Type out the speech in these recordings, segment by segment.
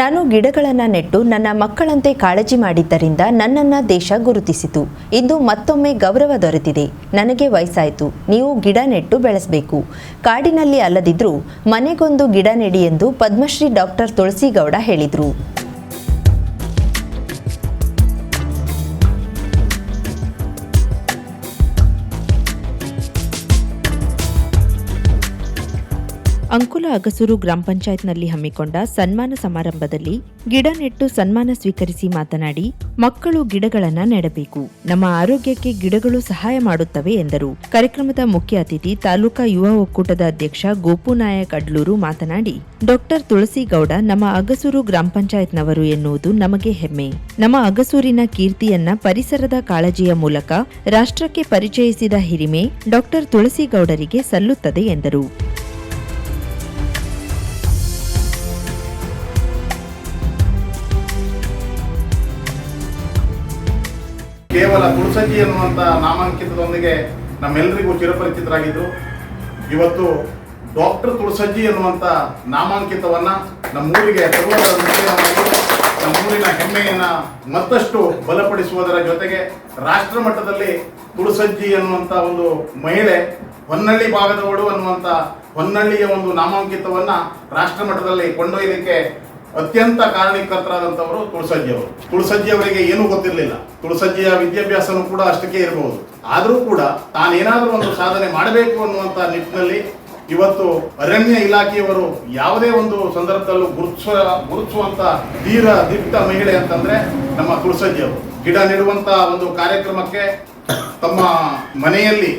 ನಾನು ಗಿಡಗಳನ್ನು ನೆಟ್ಟು ನನ್ನ ಮಕ್ಕಳಂತೆ ಕಾಳಜಿ ಮಾಡಿದ್ದರಿಂದ ನನ್ನನ್ನು ದೇಶ ಗುರುತಿಸಿತು. ಇಂದು ಮತ್ತೊಮ್ಮೆ ಗೌರವ ದೊರೆತಿದೆ. ನನಗೆ ವಯಸ್ಸಾಯಿತು. ನೀವು ಗಿಡ ನೆಟ್ಟು ಬೆಳೆಸಬೇಕು. ಕಾಡಿನಲ್ಲಿ ಅಲ್ಲದಿದ್ದರೂ ಮನೆಗೊಂದು ಗಿಡ ನೆಡಿ ಎಂದು ಪದ್ಮಶ್ರೀ ಡಾಕ್ಟರ್ ತುಳಸಿಗೌಡ ಹೇಳಿದರು. ಅಂಕುಲ ಅಗಸೂರು ಗ್ರಾಮ ಪಂಚಾಯತ್ನಲ್ಲಿ ಹಮ್ಮಿಕೊಂಡ ಸನ್ಮಾನ ಸಮಾರಂಭದಲ್ಲಿ ಗಿಡ ನೆಟ್ಟು ಸನ್ಮಾನ ಸ್ವೀಕರಿಸಿ ಮಾತನಾಡಿ, ಮಕ್ಕಳು ಗಿಡಗಳನ್ನ ನೆಡಬೇಕು, ನಮ್ಮ ಆರೋಗ್ಯಕ್ಕೆ ಗಿಡಗಳು ಸಹಾಯ ಮಾಡುತ್ತವೆ ಎಂದರು. ಕಾರ್ಯಕ್ರಮದ ಮುಖ್ಯ ಅತಿಥಿ ತಾಲೂಕಾ ಯುವ ಒಕ್ಕೂಟದ ಅಧ್ಯಕ್ಷ ಗೋಪು ನಾಯಕ್ ಅಡ್ಲೂರು ಮಾತನಾಡಿ, ಡಾಕ್ಟರ್ ತುಳಸಿಗೌಡ ನಮ್ಮ ಅಗಸೂರು ಗ್ರಾಮ ಪಂಚಾಯತ್ನವರು ಎನ್ನುವುದು ನಮಗೆ ಹೆಮ್ಮೆ. ನಮ್ಮ ಅಗಸೂರಿನ ಕೀರ್ತಿಯನ್ನ ಪರಿಸರದ ಕಾಳಜಿಯ ಮೂಲಕ ರಾಷ್ಟ್ರಕ್ಕೆ ಪರಿಚಯಿಸಿದ ಹಿರಿಮೆ ಡಾಕ್ಟರ್ ತುಳಸಿಗೌಡರಿಗೆ ಸಲ್ಲುತ್ತದೆ ಎಂದರು. ಕೇವಲ ತುಳಸಜ್ಜಿ ಅನ್ನುವಂಥ ನಾಮಾಂಕಿತದೊಂದಿಗೆ ನಮ್ಮೆಲ್ಲರಿಗೂ ಚಿರಪರಿಚಿತರಾಗಿದ್ದರು ಇವತ್ತು ಡಾಕ್ಟರ್ ತುಳಸಜ್ಜಿ ಎನ್ನುವಂಥ ನಾಮಾಂಕಿತವನ್ನು ನಮ್ಮೂರಿಗೆ ತರುವುದರ ನಮ್ಮೂರಿನ ಹೆಮ್ಮೆಯನ್ನು ಮತ್ತಷ್ಟು ಬಲಪಡಿಸುವುದರ ಜೊತೆಗೆ ರಾಷ್ಟ್ರ ಮಟ್ಟದಲ್ಲಿ ತುಳಸಜ್ಜಿ ಅನ್ನುವಂಥ ಒಂದು ಮಹಿಳೆ ಹೊನ್ನಳ್ಳಿ ಭಾಗದವಳು ಅನ್ನುವಂಥ ಹೊನ್ನಳ್ಳಿಯ ಒಂದು ನಾಮಾಂಕಿತವನ್ನು ರಾಷ್ಟ್ರ ಮಟ್ಟದಲ್ಲಿ ಕೊಂಡೊಯ್ಯಲಿಕ್ಕೆ ಅತ್ಯಂತ ಕಾರಣೀಕರ್ತರಾದಂಥವರು ತುಳಸಜ್ಜಿ ಅವರು. ತುಳಸಜ್ಜಿ ಅವರಿಗೆ ಏನೂ ಗೊತ್ತಿರಲಿಲ್ಲ. ತುಳಸಜ್ಜಿಯ ವಿದ್ಯಾಭ್ಯಾಸನೂ ಕೂಡ ಅಷ್ಟಕ್ಕೆ ಇರಬಹುದು. ಆದರೂ ಕೂಡ ತಾನೇನಾದರೂ ಒಂದು ಸಾಧನೆ ಮಾಡಬೇಕು ಅನ್ನುವಂಥ ನಿಟ್ಟಿನಲ್ಲಿ ಇವತ್ತು ಅರಣ್ಯ ಇಲಾಖೆಯವರು ಯಾವುದೇ ಒಂದು ಸಂದರ್ಭದಲ್ಲೂ ಗುರುತಿಸುವ, ಗುರುತಿಸುವಂಥ ಧೀರ, ದಿಟ್ಟ ಮಹಿಳೆ ಅಂತಂದ್ರೆ ನಮ್ಮ ತುಳಸಜ್ಜಿ ಅವರು. ಗಿಡ ನೆಡುವಂಥ ಒಂದು ಕಾರ್ಯಕ್ರಮಕ್ಕೆ ತಮ್ಮ ಮನೆಯಲ್ಲಿ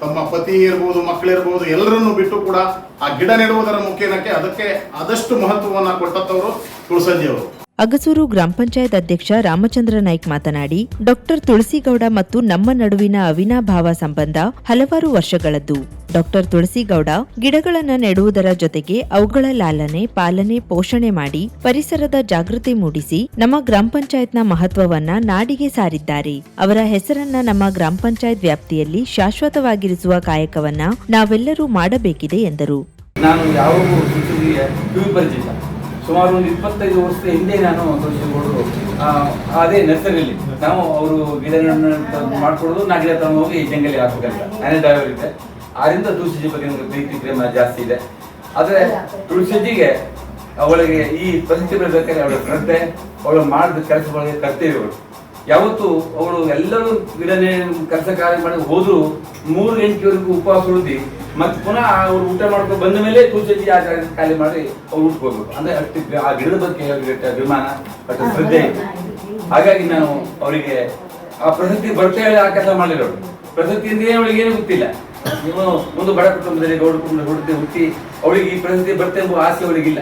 ತಮ್ಮ ಪತಿ ಇರ್ಬೋದು ಮಕ್ಕಳಿರ್ಬೋದು ಎಲ್ಲರನ್ನು ಬಿಟ್ಟು ಕೂಡ ಆ ಗಿಡ ನೆಡುವುದರ ಮುಖೇನಕ್ಕೆ ಅದಕ್ಕೆ ಆದಷ್ಟು ಮಹತ್ವವನ್ನು ಕೊಟ್ಟಂಥವರು ತುಳಸಂಜಿಯವರು ಅಗಸೂರು ಗ್ರಾಮ ಪಂಚಾಯತ್ ಅಧ್ಯಕ್ಷ ರಾಮಚಂದ್ರ ನಾಯ್ಕ್ ಮಾತನಾಡಿ, ಡಾಕ್ಟರ್ ತುಳಸಿಗೌಡ ಮತ್ತು ನಮ್ಮ ನಡುವಿನ ಅವಿನಾಭಾವ ಸಂಬಂಧ ಹಲವಾರು ವರ್ಷಗಳದ್ದು. ಡಾಕ್ಟರ್ ತುಳಸಿಗೌಡ ಗಿಡಗಳನ್ನು ನೆಡುವುದರ ಜೊತೆಗೆ ಅವುಗಳ ಲಾಲನೆ, ಪಾಲನೆ, ಪೋಷಣೆ ಮಾಡಿ ಪರಿಸರದ ಜಾಗೃತಿ ಮೂಡಿಸಿ ನಮ್ಮ ಗ್ರಾಮ ಪಂಚಾಯತ್ನ ಮಹತ್ವವನ್ನ ನಾಡಿಗೆ ಸಾರಿದ್ದಾರೆ. ಅವರ ಹೆಸರನ್ನ ನಮ್ಮ ಗ್ರಾಮ ಪಂಚಾಯತ್ ವ್ಯಾಪ್ತಿಯಲ್ಲಿ ಶಾಶ್ವತವಾಗಿರಿಸುವ ಕಾಯಕವನ್ನ ನಾವೆಲ್ಲರೂ ಮಾಡಬೇಕಿದೆ ಎಂದರು. ಸುಮಾರು ಒಂದು ಇಪ್ಪತ್ತೈದು ವರ್ಷದ ಹಿಂದೆ ನಾನು ತೋರಿಸಿಕೊಡೋದು ಅದೇ ನರ್ಸರಿಯಲ್ಲಿ. ನಾವು ಅವರು ಗಿಡ ಮಾಡ್ಕೊಡೋದು, ನಾ ಗಿಡ ತಗೊಂಡು ಹೋಗಿ ಜಂಗಲಿ ಹಾಕ್ಬೇಕಂತ. ನಾನೇ ಡ್ರೈವರ್ ಇದ್ದೆ. ಆದ್ರಿಂದ ತುಳಸಿ ಬಗ್ಗೆ ನನಗೆ ಪ್ರೀತಿ, ಪ್ರೇಮ ಜಾಸ್ತಿ ಇದೆ. ಆದರೆ ತುಳಸಿಜಿಗೆ ಅವಳಿಗೆ ಈ ಪರಿಸ್ಥಿತಿ ಬರಬೇಕಾದ್ರೆ ಅವಳ ಶ್ರದ್ಧೆ ಅವಳು ಮಾಡಿದ ಕೆಲಸಗಳಿಗೆ ಕರ್ತವ್ಯಗಳು. ಯಾವತ್ತು ಅವಳು ಎಲ್ಲರೂ ಗಿಡನೇ ಕೆಲಸ ಕಾರ್ಯ ಮಾಡಿ ಹೋದ್ರು ಮೂರು ಎಂಟುವರೆಗೂ ಉಪವಾಸ ಉಳಿದಿ ಮತ್ತೆ ಪುನಃ ಅವ್ರು ಊಟ ಮಾಡ್ಕೊಂಡು ಬಂದ ಮೇಲೆ ತುಳಸಿ ಆ ಜಾಗ ಖಾಲಿ ಮಾಡಿ ಅವ್ರು ಊಟಕ್ಕೆ ಹೋಗ್ಬೇಕು. ಅಂದ್ರೆ ಅಷ್ಟು ಆ ಗಿಡದ ಬಗ್ಗೆ ಅಭಿಮಾನ ಅಷ್ಟು ಶ್ರದ್ಧೆ. ಹಾಗಾಗಿ ನಾನು ಅವರಿಗೆ ಆ ಪ್ರಶಸ್ತಿ ಬರ್ತಾ ಹೇಳಿ ಆ ಕೆಲಸ ಮಾಡಿರೋಳು ಪ್ರಶಸ್ತಿಯಿಂದ ಅವಳಿಗೆ ಏನು ಗೊತ್ತಿಲ್ಲ. ನೀವು ಒಂದು ಬಡ ಕುಟುಂಬದಲ್ಲಿ ಗೌಡ ಕುಟುಂಬದಲ್ಲಿ ಹುಡುತಿ ಹುಟ್ಟಿ ಅವಳಿಗೆ ಈ ಪ್ರಸಕ್ತಿ ಬರ್ತೇವೆ ಆಸೆ ಅವಳಿಗಿಲ್ಲ.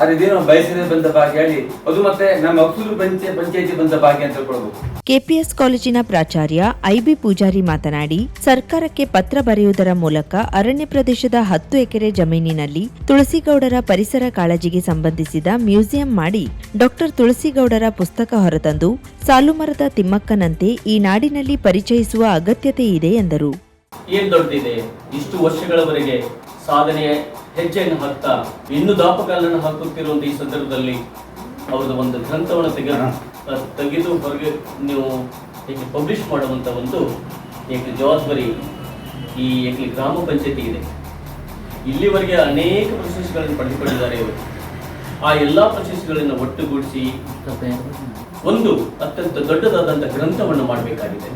ಆದ್ರೆ ಇದೇನೋ ಬಯಸದೆ ಬಂದ ಭಾಗ್ಯ ಹೇಳಿ. ಅದು ಮತ್ತೆ ನಮ್ಮ ಅಕ್ಸೂರು ಪಂಚಾಯ ಪಂಚಾಯತಿ ಬಂದ ಭಾಗ್ಯ ಅಂತ ಹೇಳ್ಕೊಳ್ಬೇಕು. ಕೆಪಿಎಸ್ ಕಾಲೇಜಿನ ಪ್ರಾಚಾರ್ಯ ಐಬಿ ಪೂಜಾರಿ ಮಾತನಾಡಿ ಸರ್ಕಾರಕ್ಕೆ ಪತ್ರ ಬರೆಯುವುದರ ಮೂಲಕ ಅರಣ್ಯ ಪ್ರದೇಶದ ಹತ್ತು ಎಕರೆ ಜಮೀನಿನಲ್ಲಿ ತುಳಸಿಗೌಡರ ಪರಿಸರ ಕಾಳಜಿಗೆ ಸಂಬಂಧಿಸಿದ ಮ್ಯೂಸಿಯಂ ಮಾಡಿ ಡಾಕ್ಟರ್ ತುಳಸಿಗೌಡರ ಪುಸ್ತಕ ಹೊರತಂದು ಸಾಲುಮರದ ತಿಮ್ಮಕ್ಕನಂತೆ ಈ ನಾಡಿನಲ್ಲಿ ಪರಿಚಯಿಸುವ ಅಗತ್ಯತೆ ಇದೆ ಎಂದರು. ಏನ್ ದೊಡ್ಡದಿದೆ ಇಷ್ಟು ವರ್ಷಗಳವರೆಗೆ ಸಾಧನೆಯ ಹೆಜ್ಜೆಯನ್ನು ಹಾಕ್ತಾ ಇನ್ನು ದಾಪಕಾಲನ್ನು ಹಾಕುತ್ತಿರುವಂತ ಈ ಸಂದರ್ಭದಲ್ಲಿ ಅವ್ರದ್ದು ಒಂದು ಗ್ರಂಥವನ್ನು ತೆಗೆದು ತೆಗೆದು ಹೊರಗೆ ನೀವು ಹೆಚ್ಚು ಪಬ್ಲಿಷ್ ಮಾಡುವಂತ ಒಂದು ಏಕೆ ಜವಾಬ್ದಾರಿ ಈ ಏಕೆ ಗ್ರಾಮ ಪಂಚಾಯತಿ ಇದೆ. ಇಲ್ಲಿವರೆಗೆ ಅನೇಕ ಪ್ರಶಸ್ತಿಗಳನ್ನು ಪಡೆದುಕೊಂಡಿದ್ದಾರೆ ಇವರು. ಆ ಎಲ್ಲ ಪ್ರಶಸ್ತಿಗಳನ್ನು ಒಟ್ಟುಗೂಡಿಸಿ ಒಂದು ಅತ್ಯಂತ ದೊಡ್ಡದಾದಂಥ ಗ್ರಂಥವನ್ನು ಮಾಡಬೇಕಾಗಿದೆ.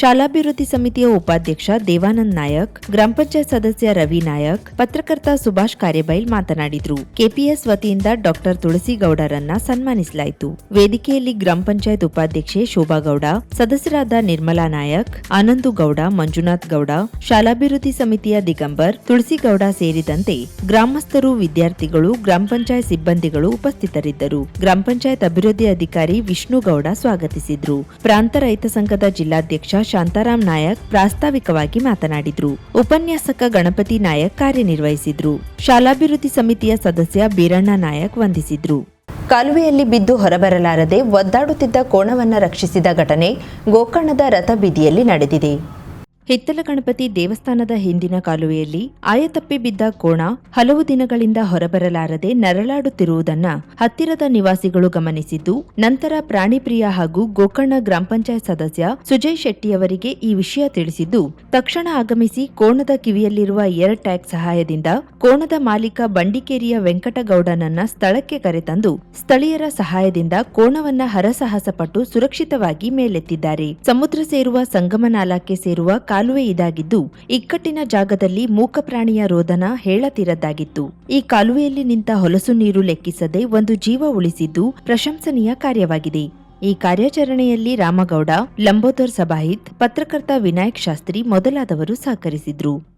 ಶಾಲಾಭಿವೃದ್ಧಿ ಸಮಿತಿಯ ಉಪಾಧ್ಯಕ್ಷ ದೇವಾನಂದ್ ನಾಯಕ್, ಗ್ರಾಮ ಪಂಚಾಯತ್ ಸದಸ್ಯ ರವಿ ನಾಯಕ್, ಪತ್ರಕರ್ತ ಸುಭಾಷ್ ಕಾರ್ಯಬೈಲ್ ಮಾತನಾಡಿದರು. ಕೆಪಿಎಸ್ ವತಿಯಿಂದ ಡಾಕ್ಟರ್ ತುಳಸಿಗೌಡರನ್ನ ಸನ್ಮಾನಿಸಲಾಯಿತು. ವೇದಿಕೆಯಲ್ಲಿ ಗ್ರಾಮ ಪಂಚಾಯತ್ ಉಪಾಧ್ಯಕ್ಷೆ ಶೋಭಾಗೌಡ, ಸದಸ್ಯರಾದ ನಿರ್ಮಲಾ ನಾಯಕ್, ಆನಂದು ಗೌಡ, ಮಂಜುನಾಥ್ ಗೌಡ, ಶಾಲಾಭಿವೃದ್ಧಿ ಸಮಿತಿಯ ದಿಗಂಬರ್, ತುಳಸಿಗೌಡ ಸೇರಿದಂತೆ ಗ್ರಾಮಸ್ಥರು, ವಿದ್ಯಾರ್ಥಿಗಳು, ಗ್ರಾಮ ಪಂಚಾಯತ್ ಸಿಬ್ಬಂದಿಗಳು ಉಪಸ್ಥಿತರಿದ್ದರು. ಗ್ರಾಮ ಪಂಚಾಯತ್ ಅಭಿವೃದ್ಧಿ ಅಧಿಕಾರಿ ವಿಷ್ಣುಗೌಡ ಸ್ವಾಗತಿಸಿದ್ರು. ಪ್ರಾಂತ ರೈತ ಸಂಘದ ಜಿಲ್ಲಾಧ್ಯಕ್ಷ ಶಾಂತಾರಾಮ್ ನಾಯಕ್ ಪ್ರಾಸ್ತಾವಿಕವಾಗಿ ಮಾತನಾಡಿದ್ರು. ಉಪನ್ಯಾಸಕ ಗಣಪತಿ ನಾಯಕ್ ಕಾರ್ಯನಿರ್ವಹಿಸಿದ್ರು. ಶಾಲಾಭಿವೃದ್ಧಿ ಸಮಿತಿಯ ಸದಸ್ಯ ಬೀರಣ್ಣ ನಾಯಕ್ ವಂದಿಸಿದ್ರು. ಕಾಲುವೆಯಲ್ಲಿ ಬಿದ್ದು ಹೊರಬರಲಾರದೆ ಒದ್ದಾಡುತ್ತಿದ್ದ ಕೋಣವನ್ನು ರಕ್ಷಿಸಿದ ಘಟನೆ ಗೋಕರ್ಣದ ರಥಬೀದಿಯಲ್ಲಿ ನಡೆದಿದೆ. ಹಿತ್ತಲ ಗಣಪತಿ ದೇವಸ್ಥಾನದ ಹಿಂದಿನ ಕಾಲುವೆಯಲ್ಲಿ ಆಯತಪ್ಪಿ ಬಿದ್ದ ಕೋಣ ಹಲವು ದಿನಗಳಿಂದ ಹೊರಬರಲಾರದೆ ನರಳಾಡುತ್ತಿರುವುದನ್ನ ಹತ್ತಿರದ ನಿವಾಸಿಗಳು ಗಮನಿಸಿದ್ದು, ನಂತರ ಪ್ರಾಣಿಪ್ರಿಯ ಹಾಗೂ ಗೋಕರ್ಣ ಗ್ರಾಮ ಪಂಚಾಯತ್ ಸದಸ್ಯ ಸುಜಯ್ ಶೆಟ್ಟಿಯವರಿಗೆ ಈ ವಿಷಯ ತಿಳಿಸಿದ್ದು, ತಕ್ಷಣ ಆಗಮಿಸಿ ಕೋಣದ ಕಿವಿಯಲ್ಲಿರುವ ಏರ್ ಟ್ಯಾಗ್ ಸಹಾಯದಿಂದ ಕೋಣದ ಮಾಲೀಕ ಬಂಡಿಕೇರಿಯ ವೆಂಕಟಗೌಡನನ್ನ ಸ್ಥಳಕ್ಕೆ ಕರೆತಂದು ಸ್ಥಳೀಯರ ಸಹಾಯದಿಂದ ಕೋಣವನ್ನ ಹರಸಾಹಸ ಪಟ್ಟು ಸುರಕ್ಷಿತವಾಗಿ ಮೇಲೆತ್ತಿದ್ದಾರೆ. ಸಮುದ್ರ ಸೇರುವ ಸಂಗಮನಾಲಾಕ್ಕೆ ಸೇರುವ ಕಾಲುವೆ ಇದಾಗಿದ್ದು, ಇಕ್ಕಟ್ಟಿನ ಜಾಗದಲ್ಲಿ ಮೂಕ ಪ್ರಾಣಿಯ ರೋದನ ಹೇಳತಿರದ್ದಾಗಿತ್ತು. ಈ ಕಾಲುವೆಯಲ್ಲಿ ನಿಂತ ಹೊಲಸು ನೀರು ಲೆಕ್ಕಿಸದೆ ಒಂದು ಜೀವ ಉಳಿಸಿದ್ದು ಪ್ರಶಂಸನೀಯ ಕಾರ್ಯವಾಗಿದೆ. ಈ ಕಾರ್ಯಾಚರಣೆಯಲ್ಲಿ ರಾಮಗೌಡ, ಲಂಬೋದರ್ ಸಬಾಹಿತ್ ಪತ್ರಕರ್ತ ವಿನಾಯಕ್ ಶಾಸ್ತ್ರಿ ಮೊದಲಾದವರು ಸಹಕರಿಸಿದ್ರು.